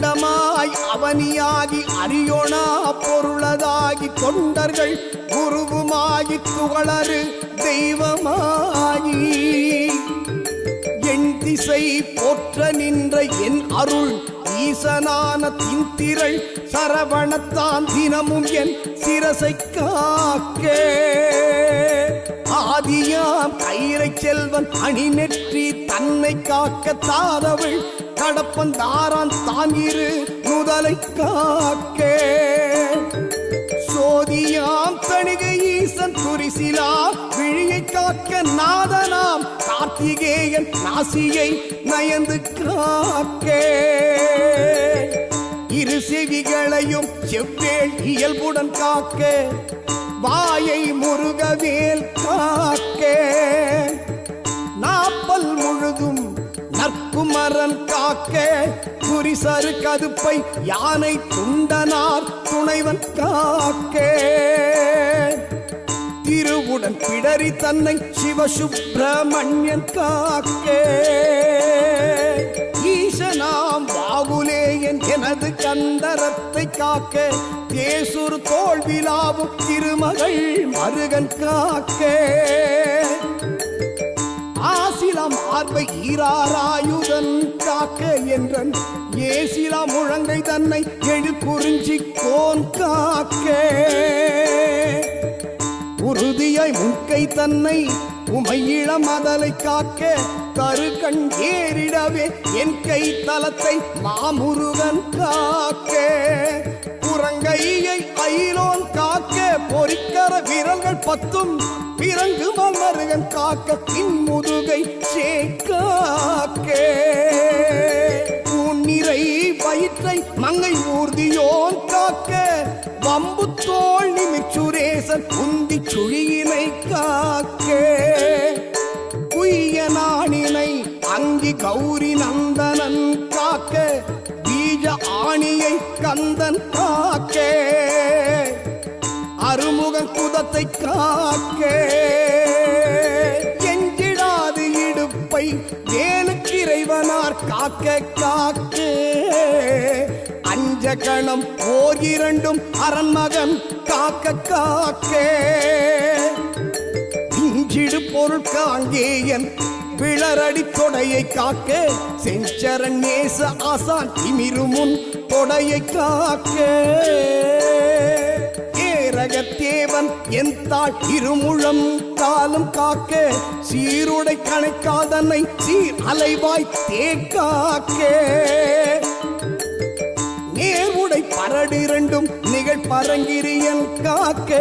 அண்டமாய் அவனியாகி அரியோனா பொருளதாகி தொண்டர்கள் குருவுமாகி துகளறு தெய்வமாகி. என் திசை போற்ற நின்ற என் அருள் ஈசனான திந்திரள் சரவணத்தான் தினமும் என் சிரசை காக்கே. ஆதியாம் கயிறை செல்வன் அணி நெற்றி தன்னை காக்க தாதவள் கடப்பன் தாரான் தான் முதலை காக்கே. சோதியாம் தணிகை ஈசன் துரிசிலா விழியை காக்க நாதனாம் கார்த்திகேயன் நாசியை நயந்து காக்கே. இரு செவிகளையும் செவ்வேள் இயல்புடன் காக்க. வாயை முருகவேல் காக்கே. நாப்பல் முழுதும் நற்குமரன் காக்க குறிசரு கதுப்பை யானை துண்டனார் துணைவன் காக்கே. திருவுடன் பிடரி தன்னை சிவசுப்பிரமணியன் காக்கே. ஈசனாம் பாபுலேயன் எனது கந்தரத்தை காக்க. தேசுர் தோல்விலாவும் திருமகள் மருகன் காக்கே. பார்வை ஈராராயுதன் காக்க என்றன். ஏசிலா முழங்கை தன்னை எழில் குறிஞ்சி கோன் காக்க. உறுதியாய் முன்கை தன்னை உமையிள மதலை காக்க. கருகண் ஏறிடவே என் கை தலத்தை மாமுருகன் காக்க. குரங்கையை ஐலோன் காக்க. பொறிக்கர விரல்கள் பத்தும் இறங்கு மலருகன் காக்க பின்முதுகை சேக்காக்கே. உன்னிறை வயிற்றை மங்கை ஊர்தியோன் காக்க. வம்பு தோல் நிமிச்சுரேசன் உந்தி சுழியினை காக்கே. குய்யனானினை அங்கி கௌரி நந்தனன் காக்க. பீஜ ஆணியை கந்தன் காக்கே. அருமுகன் காக்க. எஞ்சிடாது இடுப்பை வேலுக்கு இறைவனார் காக்க காக்க. அஞ்ச கணம் ஓர் இரண்டும் அரண்மகன் காக்க காக்க. இஞ்சிடு பொருள் காங்கேயன் பிளரடி தொடையை காக்க. செஞ்சரன் நேச ஆசான் திமிருமுன் தொடையை காக்க. ஏரகத்தேவன் என் தாழ் இருமுழம் காலம் காக்க சீருடை கணைக்காதனை சீர் அலைவாய் தேக்காக்கே. நேர்வுடை பரடிரண்டும் நிகழ் பரங்கிரியன் காக்க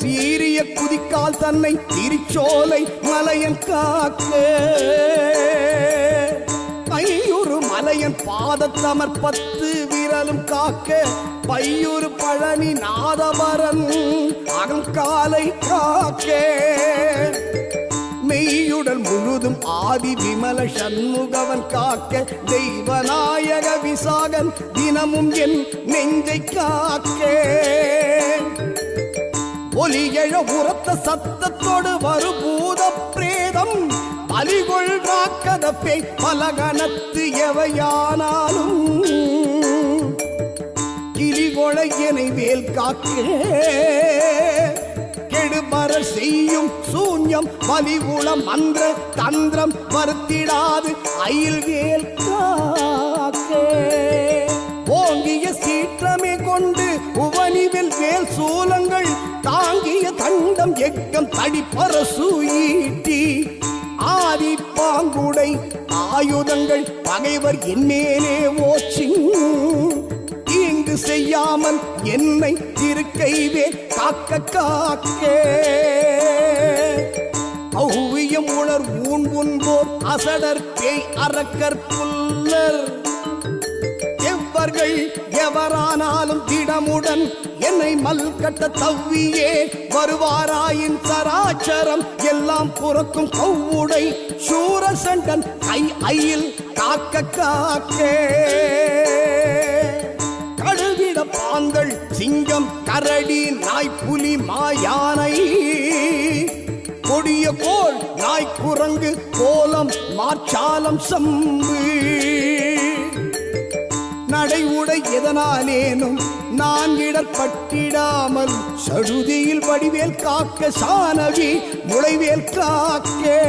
சீரிய குதிக்கால் தன்னை திருச்சோலை மலையன் காக்க. தலையன் மலையன் பாதத்தமர் பத்து விரலும் காக்க பையூர் பழனி நாதவரன் அகங்காலை காக்கே. மெய்யுடல் முழுதும் ஆதி விமல சண்முகவன் காக்க. தெய்வநாயக விசாகன் தினமும் என் நெஞ்சை காக்கே. ஒலி எழ உரத்த சத்தத்தோடு வரு பலிகொள் ராக்கத பேய் பலகணத்து எவையானாலும். கிளிகொளையனை வேல் காக்கே கெடுபர செய்யும் சூன்யம் பலிகுளம் மந்திர தந்திரம் வருத்திடாது அயில் வேல் காக்கே. ஓங்கிய சீற்றமே கொண்டு உவனிவில் வேல் சூலங்கள் தாங்கிய தண்டம் எக்கம் தடிப்பர சூயீட்டி ஆதி பாங்குடை ஆயுதங்கள் பகைவர் என்மேலே ஓச்சி தீங்கு செய்யாமல் என்னை திருக்கைவே காக்க காக்கே. ஔவியம் உணர் ஊன் உண்போர் அசடர் பேய் அரக்கர் புல்லர் எவர்கள் எவரானாலும் திடமுடன் என்னை மல்கட்ட தவ்வியே. வருவாராயின் சராச்சரம் எல்லாம் புறக்கும் கவ்வுடை. சூரசண்டன் கை ஐயில் காக்க காக்கே. கழுவிட பாந்தள் சிங்கம் கரடி நாய்ப்புலி மாயானை. கொடிய கோல் நாய்க்குரங்கு கோலம் மாச்சாலம் சம்பு. நடை உடை எதனாலேனும் நான் இடப்பட்டிடாமல் சடுதியில் வடிவேல் காக்க சானவி முளைவேல் காக்கே.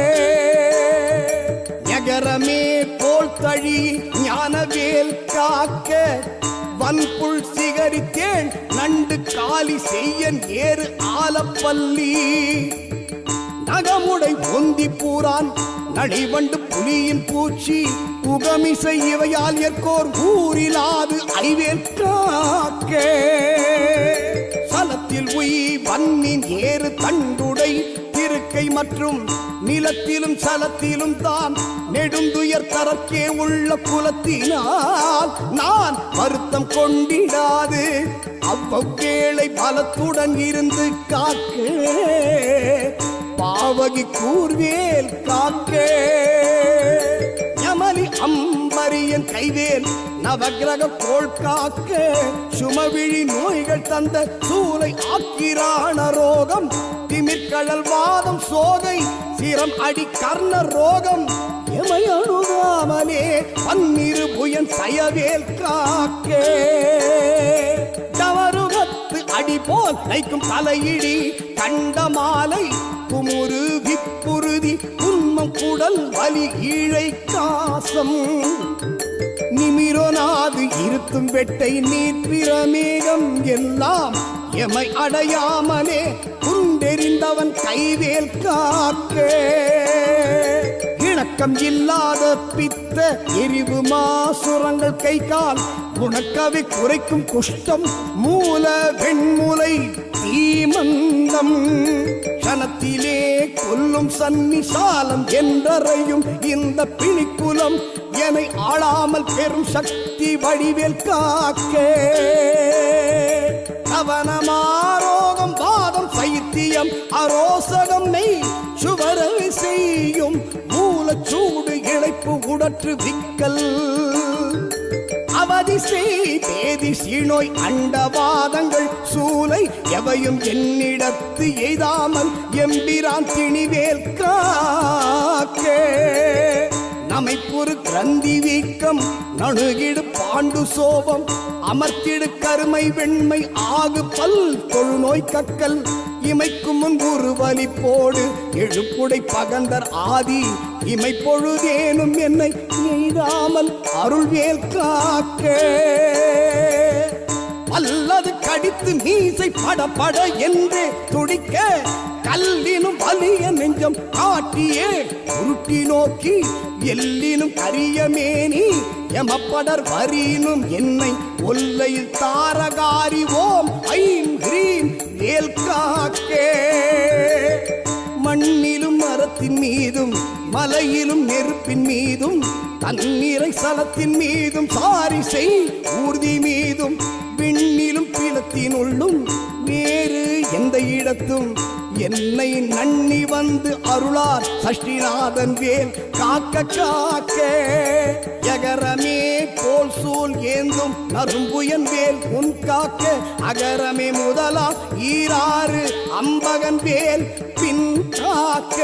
நகரமே போல் தழி ஞானவேல் காக்க. வன்புள் சிகரித்தேன் நண்டு காலி செய்ய ஏறு ஆலப்பள்ளி. நகமுடை பொந்தி பூரான் நடைவண்டு புலியின் பூச்சி புகமிசை இவையால் ஏற்கோர் ஊரிலாது ஐவேல் காக்கே சலத்தில் உயி வன்னின் ஏறு தண்டுடை திருக்கை மற்றும் நிலத்திலும் சலத்திலும் தான் நெடுந்துயர் தரக்கே உள்ள குலத்தினால் நான் வருத்தம் கொண்டிடாது. அவ்வவேளை பலத்துடன் இருந்து காக்கே. பாவகி கூர்வேல் காக்கே யமலி அம்பரியன் கைவேல் நவகிரக கோள் காக்க. சுமவிழி நோய்கள் தந்த சூலை ஆக்கிரான ரோகம். திமிர்கழல் வாதம் சோகை சிரம் அடி கர்ண ரோகம். எமையணுகாமலே பன்னிரு புயன் சயவேல் காக்கே. தவறுகத்து அடி போல் தைக்கும் தலையிடி கண்ட மாலை காக்கும் ஒரு விப்புறுதி உண்மம் குடல் வலி ஈழை காசம். நிமிரோனாது இருத்தும் வெட்டை நீர்பிரமேகம் எல்லாம் எமை அடையாமலே குண்டெறிந்தவன் கைவேல் காக்கே இணக்கம் இல்லாத பித்த எரிவு மாசுரங்கள் கை கால் குணக்கவி குறைக்கும் குஷ்டம் மூல வெண்முலை தீமந்தம். கணத்திலே கொல்லும் சன்னிசாலம் என்றறையும் இந்த பிணிக்குலம் என்னை ஆளாமல் பெரும் சக்தி வடிவேல் காக்கே. கவனமாரோகம் பாதம் சைத்தியம் அரோசகம் நெய் சுவரவை செய்யும் மூலச்சூடு இழைப்பு உடற்று விக்கல். ஆதிஸ்ரீ பேதி சீனோய் அண்டவாதங்கள் சூலை எவையும் என்னிடத்து எய்தாமல் எம்பிரான் திணிவேல் காக்கே. நமைப்புறு கிரந்தி வீக்கம் நணுகிடு பாண்டு சோபம் அமர்த்திடு கருமை வெண்மை ஆகு பல் தொழுநோய் கக்கல் இமைக்கும் முன் ஒரு வலிப்போடு எழுப்புடை பகந்தர் ஆதி. இமை பொழுதேனும் என்னை எய்தாமல் அருள்வேல் காக்க. அல்லது கடித்து மீசை பட பட என்று துடிக்க. கல்லினும் வலிய நெஞ்சம் காட்டியே உருட்டி நோக்கி எல்லினும் கரிய மேனி. எமப்படர் வரியினும் என்னை ஒல்லையில் தாரகாரி ஓம். ஐம் கிரீம் வேல் காக்கே. மண்ணிலும் மரத்தின் மீதும் மலையிலும் நெருப்பின் மீதும் தண்ணீரை சலத்தின் மீதும் சாரி ஊர்தி மீதும் விண்ணிலும் பிளத்தினுள்ளும் வேறு எந்த இடத்தும் என்னை நன்னி வந்து அருளார் சஷ்டிநாதன் வேல். காக்க காக்க எகரமே போல் ஏந்தும் கரும்புயன் வேல் உன் காக்க அகரமே முதலா ஈராறு அம்பகன் வேல் பின் காக்க.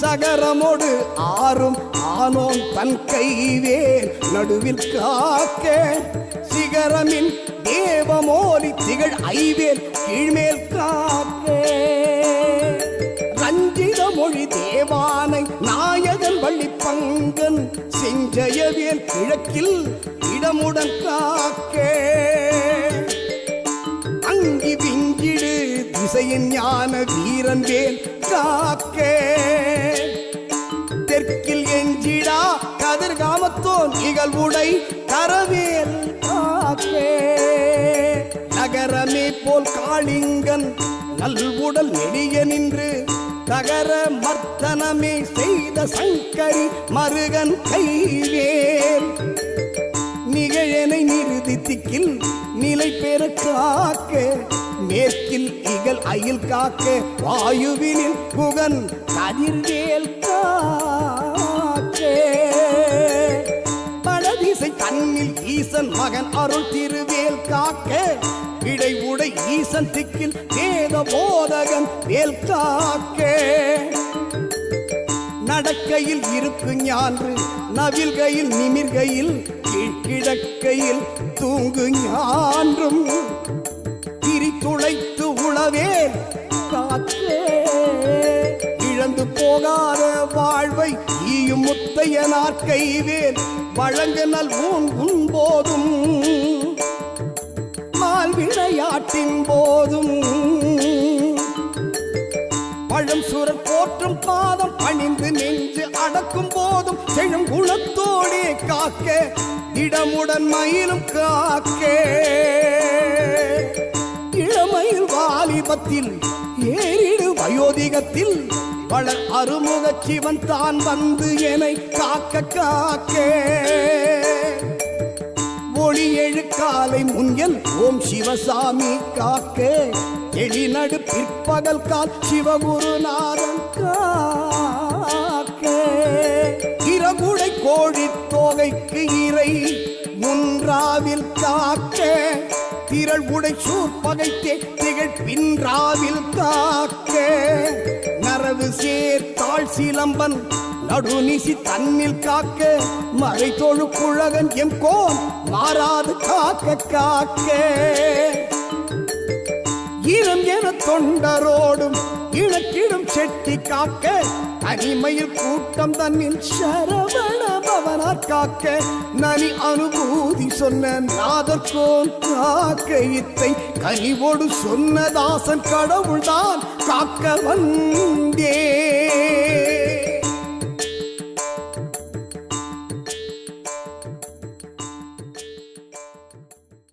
சகரமோடு ஆறும் ஆனோன் தன் கைவேல் நடுவில் காக்க. சிகரமின் தேவமோலி திகழ் ஐவேல் கீழ்மேல் கா ஜெயவேல் கிழக்கில் இடமுடன் காக்கே. அங்கி விங்கிடு திசையின் ஞான வீரன் வேல் காக்கே. தெற்கில் எஞ்சிடா கதிர்காமத்தோன் இகழ்வுடை கரவேல் காக்கே. நகரமே போல் காளிங்கன் நல்வுடல் நெடிய நின்று தகர மர்த்தனமே செய்த சங்கரி மருகன் கைவேல். நிகழனை நிறுதி திக்கில் நிலை பெற காக்க மேற்கில் இகல் அயில் காக்க வாயுவினில் புகன் கதிர்வேல் காக்கே. படதிசை தன்னில் ஈசன் மகன் அருள் திருவேல் காக்க இடை உடை ஈசன் திக்கில் வேத போதகன் வேல் காக்கே. நடக்கையில் இருக்கு ஞான்று நவில்கையில் நிமிர்கையில் கீழ்கிடக்கையில் தூங்கு ஞான்றும். திரித்துளைத்து உளவே காற்றே இழந்து போகாத வாழ்வை ஈயும் முத்தையனார் கைவேல் வழங்க நல் ஊன் உண்போதும் மால் விளையாட்டின் போதும். பழம் சுரர் போற்றும் பாதம் பணிந்து நெஞ்சு அடக்கும் போதும். செழும் குணத்தோடே காக்க இடமுடன் மயிலும் காக்கே. இளமையில் வாலிபத்தில் ஏறிடு வயோதிகத்தில் வளர் அருமுக சிவன் தான் வந்து என்னை காக்க காக்கே. ஒளி ஏழு காலை முன்யல் ஓம் சிவசாமி காக்க. எழிநடு பிற்பகல் கால் சிவகுருநாதன் காக்க. இரகுடை கோழி தோகைக்கு இறை முன்றாவில் காக்க. திரள் உடை சூர்பகைத்தே திகழ் பின்றாவில் காக்க. நரவு சேர்த்தாள் சிலம்பன் நடுநிசி தன்னில் காக்க மழை தொழு குழகன் எம் கோன் மாறாது காக்க காக்க. ஈரம் என தொண்டரோடும் இழக்கிடும் செட்டி காக்க தனிமையில் கூட்டம் தன்னில் சரவண பவனார் காக்க. நனி அனுபூதி சொன்ன நாதர்கோன் காக்க இத்தை கனிவோடு சொன்ன தாசன் கடவுள்தான் காக்க வந்தே